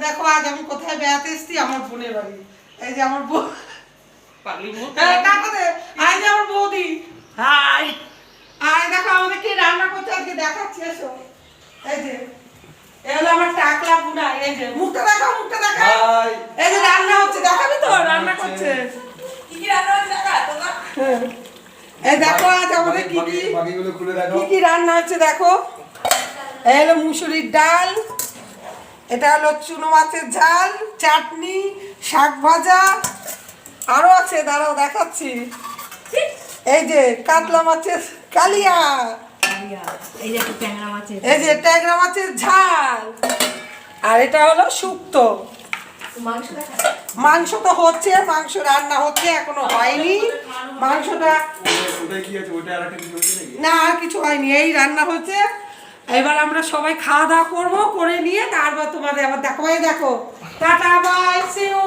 দেখো আজ আমি কোথায় বেড়াতে এসেছি? আমার বোনের বাড়ি। এই যে আমার হ্যাঁ, যে আমার বৌদি। হাই। আয় দেখো আমাদের কি রান্না করছে আজকে? দেখাচ্ছি এসো। এই যে এই হলো আমার টাকলা বুড়া এই যে মুখটা দেখাও মুখটা এই যে রান্না হচ্ছে দেখাবি তো রান্না করছে। কি কি রান্না হচ্ছে দেখা তোমরা? হ্যাঁ। এই দেখো আজ আমাদের কি কি বাকিগুলো খুলে দেখো। কি কি রান্না হচ্ছে দেখো। এই হলো মুসুরির ডাল। এটা হলো চুনো মাছের ঝাল চাটনি শাক ভাজা। আরও আছে দাঁড়াও দেখাচ্ছি। এই যে কাতলা মাছের কালিয়া। এই যে ট্যাংরা মাছের এই যে ট্যাংরা মাছের ঝাল। আর এটা হলো শুক্তো। মাংস তো হচ্ছে মাংস রান্না হচ্ছে এখনও হয়নি। মাংসটা না আর কিছু হয়নি। এই রান্না হচ্ছে এবার আমরা সবাই খাওয়া দাওয়া করব, করে নিয়ে তারপর তোমাদের আবার দেখো দেখো, টাটা বাই সেও